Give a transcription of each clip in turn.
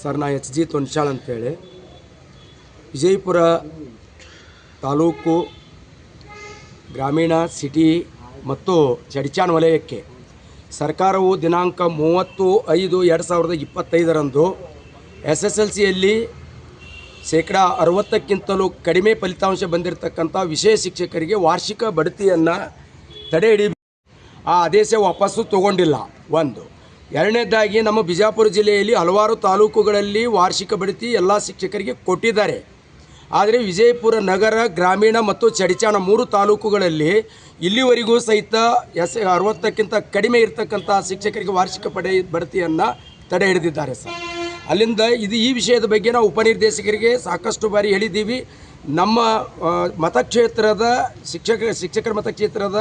Sir ನಾ H G Tonshal ಅಂತೇಳಿ. ವಿಜಯಪುರ ತಾಲೂಕು ಗ್ರಾಮೀಣ ಸಿಟಿ ಮತ್ತು ಜಡಿಚಾನ್ ವಲಯಕ್ಕೆ ಸರ್ಕಾರವು ದಿನಾಂಕ ಮೂವತ್ತು ಐದು ಎರಡು ಸಾವಿರದ ಇಪ್ಪತ್ತೈದರಂದು ಎಸ್ ಎಸ್ ಎಲ್ ಸಿಯಲ್ಲಿ ಶೇಕಡ ಅರವತ್ತಕ್ಕಿಂತಲೂ ಕಡಿಮೆ ಫಲಿತಾಂಶ ಬಂದಿರತಕ್ಕಂಥ ವಿಷಯ ಶಿಕ್ಷಕರಿಗೆ ವಾರ್ಷಿಕ ಬಡ್ತಿಯನ್ನು ತಡೆ ಹಿಡಿ ಆ ಆದೇಶ ವಾಪಸ್ಸು ತಗೊಂಡಿಲ್ಲ. ಒಂದು. ಎರಡನೇದಾಗಿ ನಮ್ಮ ಬಿಜಾಪುರ ಜಿಲ್ಲೆಯಲ್ಲಿ ಹಲವಾರು ತಾಲೂಕುಗಳಲ್ಲಿ ವಾರ್ಷಿಕ ಬಡ್ತಿ ಎಲ್ಲ ಶಿಕ್ಷಕರಿಗೆ ಕೊಟ್ಟಿದ್ದಾರೆ. ಆದರೆ ವಿಜಯಪುರ ನಗರ, ಗ್ರಾಮೀಣ ಮತ್ತು ಚಡಿಚಾಣ ಮೂರು ತಾಲೂಕುಗಳಲ್ಲಿ ಇಲ್ಲಿವರೆಗೂ ಸಹಿತ ಎಸ್ ಅರವತ್ತಕ್ಕಿಂತ ಕಡಿಮೆ ಇರತಕ್ಕಂಥ ಶಿಕ್ಷಕರಿಗೆ ವಾರ್ಷಿಕ ಪಡೆ ಬಡ್ತಿಯನ್ನು ತಡೆ ಹಿಡಿದಿದ್ದಾರೆ ಸರ್. ಅಲ್ಲಿಂದ ಇದು ಈ ವಿಷಯದ ಬಗ್ಗೆ ನಾವು ಉಪನಿರ್ದೇಶಕರಿಗೆ ಸಾಕಷ್ಟು ಬಾರಿ ಹೇಳಿದ್ದೀವಿ. ನಮ್ಮ ಮತಕ್ಷೇತ್ರದ ಶಿಕ್ಷಕ, ಶಿಕ್ಷಕರ ಮತಕ್ಷೇತ್ರದ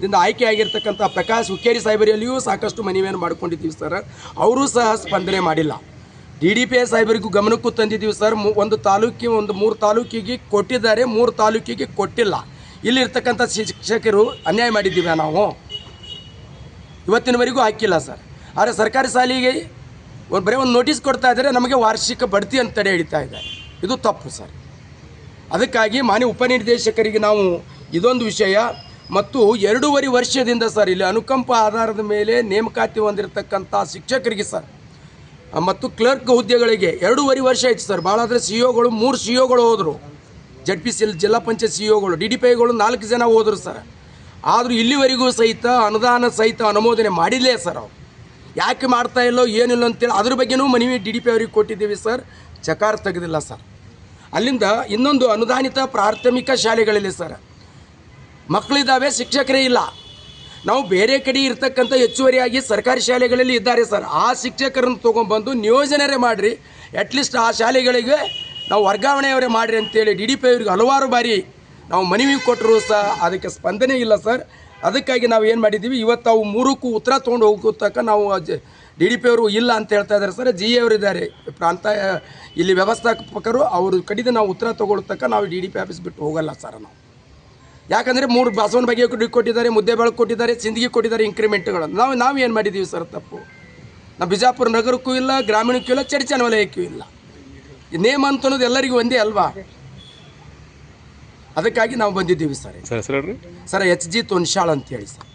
ದಿಂದ ಆಯ್ಕೆ ಆಗಿರ್ತಕ್ಕಂಥ ಪ್ರಕಾಶ್ ಹುಕ್ಕೇರಿ ಸಾಹೇಬರಿಯಲ್ಲಿಯೂ ಸಾಕಷ್ಟು ಮನವಿಯನ್ನು ಮಾಡ್ಕೊಂಡಿದ್ದೀವಿ, ಸರ್. ಅವರೂ ಸಹ ಸ್ಪಂದನೆ ಮಾಡಿಲ್ಲ. ಡಿ ಡಿ ಪಿ ಸಾಹೇಬರಿಗೂ ಗಮನಕ್ಕೂ ತಂದಿದ್ದೀವಿ, ಸರ್. ಒಂದು ತಾಲೂಕಿಗೆ, ಒಂದು ಮೂರು ತಾಲೂಕಿಗೆ ಕೊಟ್ಟಿದ್ದಾರೆ. ಮೂರು ತಾಲೂಕಿಗೆ ಕೊಟ್ಟಿಲ್ಲ. ಇಲ್ಲಿರ್ತಕ್ಕಂಥ ಶಿಕ್ಷಕರು ಅನ್ಯಾಯ ಮಾಡಿದ್ದೀವಿ ನಾವು. ಇವತ್ತಿನವರೆಗೂ ಹಾಕಿಲ್ಲ, ಸರ್. ಆದರೆ ಸರ್ಕಾರಿ ಶಾಲೆಗೆ ಬರೀ ಒಂದು ನೋಟಿಸ್ ಕೊಡ್ತಾ ಇದ್ದಾರೆ ನಮಗೆ ವಾರ್ಷಿಕ ಬಡ್ತಿ ಅಂತ ತಡೆ ಹಿಡಿತಾ ಇದ್ದಾರೆ ಇದು ತಪ್ಪು, ಸರ್. ಅದಕ್ಕಾಗಿ ಮಾನ್ಯ ಉಪನಿರ್ದೇಶಕರಿಗೆ ನಾವು ಇದೊಂದು ವಿಷಯ ಮತ್ತು ಎರಡೂವರೆ ವರ್ಷದಿಂದ ಸರ್, ಇಲ್ಲಿ ಅನುಕಂಪ ಆಧಾರದ ಮೇಲೆ ನೇಮಕಾತಿ ಹೊಂದಿರತಕ್ಕಂಥ ಶಿಕ್ಷಕರಿಗೆ ಸರ್ ಮತ್ತು ಕ್ಲರ್ಕ್ ಹುದ್ದೆಗಳಿಗೆ ಎರಡೂವರೆ ವರ್ಷ ಆಯ್ತು ಸರ್. ಭಾಳ ಆದರೆ ಸಿ ಒಗಳು ಮೂರು ಸಿ ಒಗಳು ಹೋದರು. ಜಡ್ ಪಿ ಸಿ ಜಿಲ್ಲಾ ಪಂಚಾಯತ್ ಸಿ ಒಗಳು ಡಿ ಡಿ ಪಿ ಐಗಳು ನಾಲ್ಕು ಜನ ಹೋದರು ಸರ್. ಆದರೂ ಇಲ್ಲಿವರೆಗೂ ಸಹಿತ ಅನುದಾನ ಸಹಿತ ಅನುಮೋದನೆ ಮಾಡಿಲ್ಲೇ ಸರ್ ಅವ್ರು. ಯಾಕೆ ಮಾಡ್ತಾ ಇಲ್ಲೋ, ಏನಿಲ್ಲ ಅಂತೇಳಿ ಅದ್ರ ಬಗ್ಗೆನೂ ಮನವಿ ಡಿ ಡಿ ಪಿ ಅವರಿಗೆ ಕೊಟ್ಟಿದ್ದೀವಿ ಸರ್. ಚಕಾರ ತೆಗೆದಿಲ್ಲ ಸರ್. ಅಲ್ಲಿಂದ ಇನ್ನೊಂದು ಅನುದಾನಿತ ಪ್ರಾಥಮಿಕ ಶಾಲೆಗಳಲ್ಲಿ ಸರ್. ಮಕ್ಕಳಿದ್ದಾವೆ, ಶಿಕ್ಷಕರೇ ಇಲ್ಲ. ನಾವು ಬೇರೆ ಕಡೆ ಇರ್ತಕ್ಕಂಥ ಹೆಚ್ಚುವರಿಯಾಗಿ ಸರ್ಕಾರಿ ಶಾಲೆಗಳಲ್ಲಿ ಇದ್ದಾರೆ ಸರ್. ಆ ಶಿಕ್ಷಕರನ್ನು ತೊಗೊಂಡ್ಬಂದು ನಿಯೋಜನೆ ಮಾಡಿರಿ. ಅಟ್ಲೀಸ್ಟ್ ಆ ಶಾಲೆಗಳಿಗೆ ನಾವು ವರ್ಗಾವಣೆಯವರೇ ಮಾಡಿರಿ ಅಂತೇಳಿ ಡಿ ಡಿ ಪಿ ಅವರಿಗೆ ಹಲವಾರು ಬಾರಿ ನಾವು ಮನವಿ ಕೊಟ್ಟರು ಸಹ ಅದಕ್ಕೆ ಸ್ಪಂದನೆ ಇಲ್ಲ ಸರ್. ಅದಕ್ಕಾಗಿ ನಾವು ಏನು ಮಾಡಿದ್ದೀವಿ? ಇವತ್ತು ಅವು ಮೂರಕ್ಕೂ ಉತ್ತರ ತೊಗೊಂಡು ಹೋಗೋ ತಕ್ಕ ನಾವು ಡಿ ಡಿ ಪಿ ಅವರು ಇಲ್ಲ ಅಂತ ಹೇಳ್ತಾ ಇದ್ದಾರೆ ಸರ್. ಜಿ ಎ ಅವರಿದ್ದಾರೆ ಪ್ರಾಂತ, ಇಲ್ಲಿ ವ್ಯವಸ್ಥಾಪಕರು ಅವರು ಕಡಿದ ನಾವು ಉತ್ತರ ತಗೊಳ್ತಕ್ಕ ನಾವು ಡಿ ಡಿ ಪಿ ಆಫೀಸ್ ಬಿಟ್ಟು ಹೋಗಲ್ಲ ಸರ್ ನಾವು. ಯಾಕಂದರೆ ಮೂರು ಬಸವನ ಬಗ್ಗೆ ಕೊಟ್ಟು- ಕೊಟ್ಟಿದ್ದಾರೆ ಮುದ್ದೆ ಬೆಳಕು ಕೊಟ್ಟಿದ್ದಾರೆ ಸಿಂದಗಿ ಕೊಟ್ಟಿದ್ದಾರೆ ಇಂಕ್ರಿಮೆಂಟ್ಗಳನ್ನು ನಾವು ನಾವು ಏನು ಮಾಡಿದ್ದೀವಿ ಸರ್ ತಪ್ಪು? ನಾವು ಬಿಜಾಪುರ ನಗರಕ್ಕೂ ಇಲ್ಲ ಗ್ರಾಮೀಣಕ್ಕೂ ಇಲ್ಲ ಚರ್ಚನ ವಲಯಕ್ಕೂ ಇಲ್ಲ. ಈ ನೇಮ ಅಂತ ಅನ್ನೋದು ಎಲ್ಲರಿಗೂ ಒಂದೇ ಅಲ್ವಾ? ಅದಕ್ಕಾಗಿ ನಾವು ಬಂದಿದ್ದೀವಿ sir. Sir H G Tonshal ಅಂತೇಳಿ ಸರ್.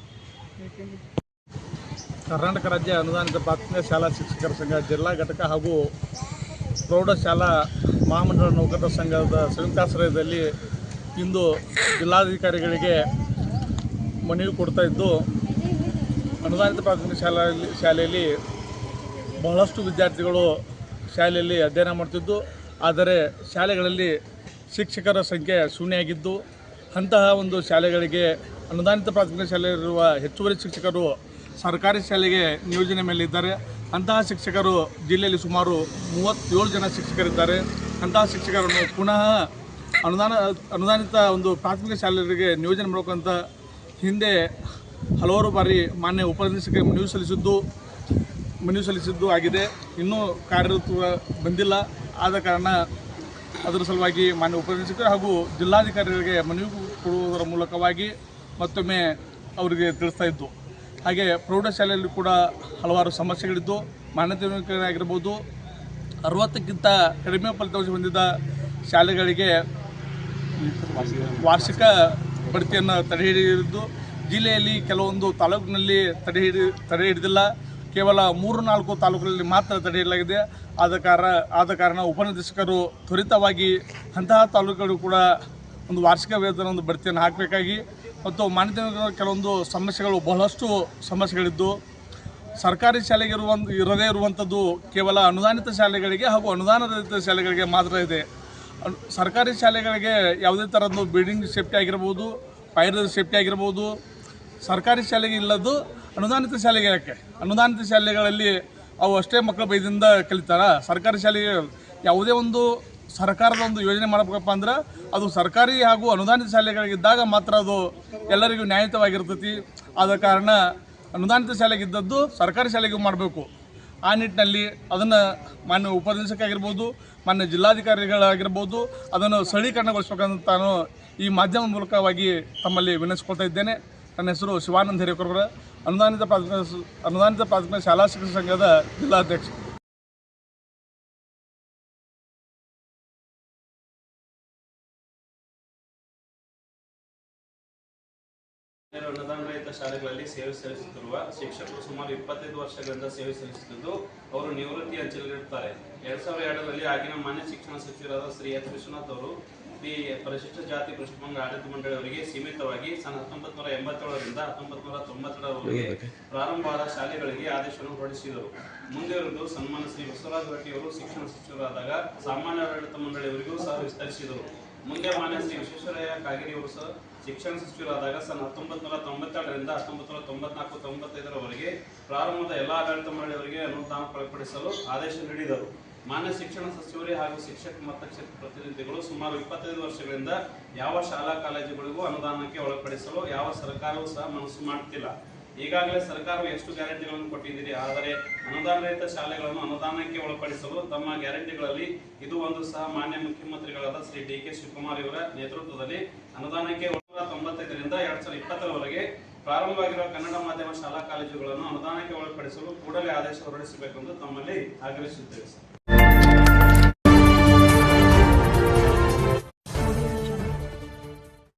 ಕರ್ನಾಟಕ ರಾಜ್ಯ ಅನುದಾನಿತ ಪ್ರಾಥಮಿಕ ಶಾಲಾ ಶಿಕ್ಷಕರ ಸಂಘ ಜಿಲ್ಲಾ ಘಟಕ ಹಾಗೂ ಪ್ರೌಢಶಾಲಾ ಮಹಾಮಂಡಳ ನೌಕರರ ಸಂಘದ ಸಂಯುಕ್ತಾಶ್ರಯದಲ್ಲಿ ಇಂದು ಜಿಲ್ಲಾಧಿಕಾರಿಗಳಿಗೆ ಮನವಿ ಕೊಡ್ತಾ ಇದ್ದು, ಅನುದಾನಿತ ಪ್ರಾಥಮಿಕ ಶಾಲೆಯಲ್ಲಿ ಶಾಲೆಯಲ್ಲಿ ಬಹಳಷ್ಟು ವಿದ್ಯಾರ್ಥಿಗಳು ಶಾಲೆಯಲ್ಲಿ ಅಧ್ಯಯನ ಮಾಡ್ತಿದ್ದು, ಆದರೆ ಶಾಲೆಗಳಲ್ಲಿ ಶಿಕ್ಷಕರ ಸಂಖ್ಯೆ ಶೂನ್ಯ ಆಗಿದ್ದು ಅಂತಹ ಒಂದು ಶಾಲೆಗಳಿಗೆ ಅನುದಾನಿತ ಪ್ರಾಥಮಿಕ ಶಾಲೆಯಲ್ಲಿರುವ ಹೆಚ್ಚುವರಿ ಶಿಕ್ಷಕರು ಸರ್ಕಾರಿ ಶಾಲೆಗೆ ನಿಯೋಜನೆ ಮೇಲೆ ಇದ್ದಾರೆ ಅಂತಹ ಶಿಕ್ಷಕರು ಜಿಲ್ಲೆಯಲ್ಲಿ ಸುಮಾರು ಮೂವತ್ತೇಳು ಜನ ಶಿಕ್ಷಕರಿದ್ದಾರೆ. ಅಂತಹ ಶಿಕ್ಷಕರನ್ನು ಪುನಃ ಅನುದಾನ, ಅನುದಾನಿತ ಒಂದು ಪ್ರಾಥಮಿಕ ಶಾಲೆಗಳಿಗೆ ನಿಯೋಜನೆ ಮಾಡಬೇಕಂತ ಹಿಂದೆ ಹಲವಾರು ಬಾರಿ ಮಾನ್ಯ ಉಪನಿರ್ದೇಶಕರಿಗೆ ಮನವಿ ಸಲ್ಲಿಸಿದ್ದು ಮನವಿ ಸಲ್ಲಿಸಿದ್ದು ಆಗಿದೆ. ಇನ್ನೂ ಕಾರ್ಯರೂಪ ಬಂದಿಲ್ಲ. ಆದ ಕಾರಣ ಅದರ ಸಲುವಾಗಿ ಮಾನ್ಯ ಉಪನಿರ್ದೇಶಕರು ಹಾಗೂ ಜಿಲ್ಲಾಧಿಕಾರಿಗಳಿಗೆ ಮನವಿ ಕೊಡುವುದರ ಮೂಲಕವಾಗಿ ಮತ್ತೊಮ್ಮೆ ಅವರಿಗೆ ತಿಳಿಸ್ತಾ ಇದ್ದು, ಹಾಗೆ ಪ್ರೌಢಶಾಲೆಯಲ್ಲಿ ಕೂಡ ಹಲವಾರು ಸಮಸ್ಯೆಗಳಿದ್ದು, ಮಾನ್ಯತೆ ಆಗಿರ್ಬೋದು ಅರವತ್ತಕ್ಕಿಂತ ಕಡಿಮೆ ಫಲಿತಾಂಶ ಹೊಂದಿದ ಶಾಲೆಗಳಿಗೆ ವಾರ್ಷಿಕ ಬಡ್ತಿಯನ್ನು ತಡೆ ಹಿಡಿದಿದ್ದು, ಜಿಲ್ಲೆಯಲ್ಲಿ ಕೆಲವೊಂದು ತಾಲೂಕಿನಲ್ಲಿ ತಡೆ ಹಿಡಿ, ತಡೆ ಹಿಡಿದಿಲ್ಲ. ಕೇವಲ ಮೂರು ನಾಲ್ಕು ತಾಲೂಕುಗಳಲ್ಲಿ ಮಾತ್ರ ತಡೆ ಹಿಡಲಾಗಿದೆ. ಆದ ಕಾರಣ ಆದ ಕಾರಣ ಉಪನಿರ್ದೇಶಕರು ತ್ವರಿತವಾಗಿ ಅಂತಹ ತಾಲೂಕುಗಳು ಕೂಡ ಒಂದು ವಾರ್ಷಿಕ ವೇತನ ಒಂದು ಬಡ್ತಿಯನ್ನು ಹಾಕಬೇಕಾಗಿ ಮತ್ತು ಮಾನ್ಯತೆ ಕೆಲವೊಂದು ಸಮಸ್ಯೆಗಳು, ಬಹಳಷ್ಟು ಸಮಸ್ಯೆಗಳಿದ್ದು, ಸರ್ಕಾರಿ ಶಾಲೆಗೆ ಇರುವಂಥ ಇರದೇ ಇರುವಂಥದ್ದು ಕೇವಲ ಅನುದಾನಿತ ಶಾಲೆಗಳಿಗೆ ಹಾಗೂ ಅನುದಾನ ರಹಿತ ಶಾಲೆಗಳಿಗೆ ಮಾತ್ರ ಇದೆ. ಸರ್ಕಾರಿ ಶಾಲೆಗಳಿಗೆ ಯಾವುದೇ ಥರದ್ದು ಬಿಲ್ಡಿಂಗ್ ಸೇಫ್ಟಿ ಆಗಿರ್ಬೋದು, ಫೈರ್ ಸೇಫ್ಟಿ ಆಗಿರ್ಬೋದು, ಸರ್ಕಾರಿ ಶಾಲೆಗೆ ಇಲ್ಲದ್ದು ಅನುದಾನಿತ ಶಾಲೆಗೆ ಯಾಕೆ? ಅನುದಾನಿತ ಶಾಲೆಗಳಲ್ಲಿ ಅವು ಅಷ್ಟೇ ಮಕ್ಕಳು ಬೈದಿಂದ ಕಲಿತಾರ? ಸರ್ಕಾರಿ ಶಾಲೆಗೆ ಯಾವುದೇ ಒಂದು ಸರ್ಕಾರದ ಒಂದು ಯೋಜನೆ ಮಾಡಬೇಕಪ್ಪ ಅಂದ್ರೆ ಅದು ಸರ್ಕಾರಿ ಹಾಗೂ ಅನುದಾನಿತ ಶಾಲೆಗಳಿಗಿದ್ದಾಗ ಮಾತ್ರ ಅದು ಎಲ್ಲರಿಗೂ ನ್ಯಾಯಯುತವಾಗಿರ್ತೈತಿ. ಆದ ಕಾರಣ ಅನುದಾನಿತ ಶಾಲೆಗೆ ಇದ್ದದ್ದು ಸರ್ಕಾರಿ ಶಾಲೆಗೂ ಮಾಡಬೇಕು. ಆ ನಿಟ್ಟಿನಲ್ಲಿ ಅದನ್ನು ಮಾನ್ಯ ಉಪನಿರ್ದೇಶಕ ಮಾನ್ಯ ಜಿಲ್ಲಾಧಿಕಾರಿಗಳಾಗಿರ್ಬೋದು, ಅದನ್ನು ಸರಳೀಕರಣಗೊಳಿಸಬೇಕಂತ ನಾನು ಈ ಮಾಧ್ಯಮ ಮೂಲಕವಾಗಿ ತಮ್ಮಲ್ಲಿ ವಿನಂತಿಸ್ಕೊಳ್ತಾ ಇದ್ದೇನೆ. ನನ್ನ ಹೆಸರು ಶಿವಾನಂದ ಹಿರೇಕೊರವರ ಅನುದಾನಿತ ಪ್ರಾಥಮಿಕ ಅನುದಾನಿತ ಪ್ರಾಥಮಿಕ ಶಾಲಾ ಶಿಕ್ಷಣ ಸಂಘದ ಜಿಲ್ಲಾಧ್ಯಕ್ಷ. ಶಾಲೆಗಳಲ್ಲಿ ಸೇವೆ ಸಲ್ಲಿಸುತ್ತಿರುವ ಶಿಕ್ಷಕರು ಸುಮಾರು ಇಪ್ಪತ್ತೈದು ವರ್ಷಗಳಿಂದ ಸೇವೆ ಸಲ್ಲಿಸುತ್ತಿದ್ದು ಅವರು ನಿವೃತ್ತಿ ಅಂಚಲಿರುತ್ತಾರೆ ಎರಡ್ ಸಾವಿರದ ಎರಡರಲ್ಲಿ ಆಗಿನ ಮಾನ್ಯ ಶಿಕ್ಷಣ ಸಚಿವರಾದ ಶ್ರೀ ಎಚ್. ವಿಶ್ವನಾಥ್ ಅವರು ಶ್ರೀ ಪರಿಶಿಷ್ಟ ಜಾತಿ ಪಶ್ಚಿಮಬಂಗ ಆಡಳಿತ ಮಂಡಳಿಯವರಿಗೆ ಸೀಮಿತವಾಗಿ ಸನ್ ಹತ್ತೊಂಬತ್ತು ನೂರ ಎಂಬತ್ತೇಳರಿಂದ ಹತ್ತೊಂಬತ್ತು ನೂರ ತೊಂಬತ್ತೆರಡರವರೆಗೆ ಪ್ರಾರಂಭವಾದ ಶಾಲೆಗಳಿಗೆ ಆದೇಶವನ್ನು ಹೊರಡಿಸಿದರು. ಮುಂದಿರುವುದು ಸನ್ಮಾನ ಶ್ರೀ ಬಸವರಾಜ ಅವರು ಶಿಕ್ಷಣ ಸಚಿವರಾದಾಗ ಸಾಮಾನ್ಯ ಆಡಳಿತ ಮಂಡಳಿಯವರಿಗೂ ಸಹ ವಿಸ್ತರಿಸಿದರು. ಮುಂದೆ ಮಾನ್ಯ ಶ್ರೀ ವಿಶ್ವೇಶ್ವರಯ್ಯ ಕಾಗೇರಿಯವರು ಸಹ ಶಿಕ್ಷಣ ಸಚಿವರಾದಾಗ ಸನ್ ಹತ್ತೊಂಬತ್ತು ನೂರ ತೊಂಬತ್ತೆರಡರಿಂದ ಹತ್ತೊಂಬತ್ತು ನೂರ ತೊಂಬತ್ನಾಲ್ಕು, ತೊಂಬತ್ತೈದರವರೆಗೆ ಪ್ರಾರಂಭದ ಎಲ್ಲ ಆಡಳಿತ ಮಂಡಳಿಯವರಿಗೆ ಅನುದಾನ ಒಳಪಡಿಸಲು ಆದೇಶ ನೀಡಿದರು. ಮಾನ್ಯ ಶಿಕ್ಷಣ ಸಚಿವರೇ ಹಾಗೂ ಶಿಕ್ಷಕ ಮತಕ್ಷೇತ್ರ ಪ್ರತಿನಿಧಿಗಳು ಸುಮಾರು ಇಪ್ಪತ್ತೈದು ವರ್ಷಗಳಿಂದ ಯಾವ ಶಾಲಾ ಕಾಲೇಜುಗಳಿಗೂ ಅನುದಾನಕ್ಕೆ ಒಳಪಡಿಸಲು ಯಾವ ಸರ್ಕಾರವೂ ಸಹ ಮನಸ್ಸು ಮಾಡುತ್ತಿಲ್ಲ ಈಗಾಗಲೇ ಸರ್ಕಾರವು ಎಷ್ಟು ಗ್ಯಾರಂಟಿಗಳನ್ನು ಕೊಟ್ಟಿದ್ದೀರಿ, ಆದರೆ ಅನುದಾನ ರಹಿತ ಶಾಲೆಗಳನ್ನು ಅನುದಾನಕ್ಕೆ ಒಳಪಡಿಸಲು ತಮ್ಮ ಗ್ಯಾರಂಟಿಗಳಲ್ಲಿ ಇದು ಒಂದು ಸಹ ಮಾನ್ಯ ಮುಖ್ಯಮಂತ್ರಿಗಳಾದ ಶ್ರೀ ಡಿ ಕೆ ಶಿವಕುಮಾರ್ ಇವರ ನೇತೃತ್ವದಲ್ಲಿ ಅನುದಾನಕ್ಕೆ ತೊಂಬತ್ತೈದರಿಂದ ಎರಡ್ ಸಾವಿರದ ಇಪ್ಪತ್ತರವರೆಗೆ ಪ್ರಾರಂಭವಾಗಿರುವ ಕನ್ನಡ ಮಾಧ್ಯಮ ಶಾಲಾ ಕಾಲೇಜುಗಳನ್ನು ಅನುದಾನಕ್ಕೆ ಒಳಪಡಿಸಲು ಕೂಡಲೇ ಆದೇಶ ಹೊರಡಿಸಬೇಕೆಂದು ತಮ್ಮಲ್ಲಿ ಆಗ್ರಹಿಸುತ್ತೇವೆ ಸರ್.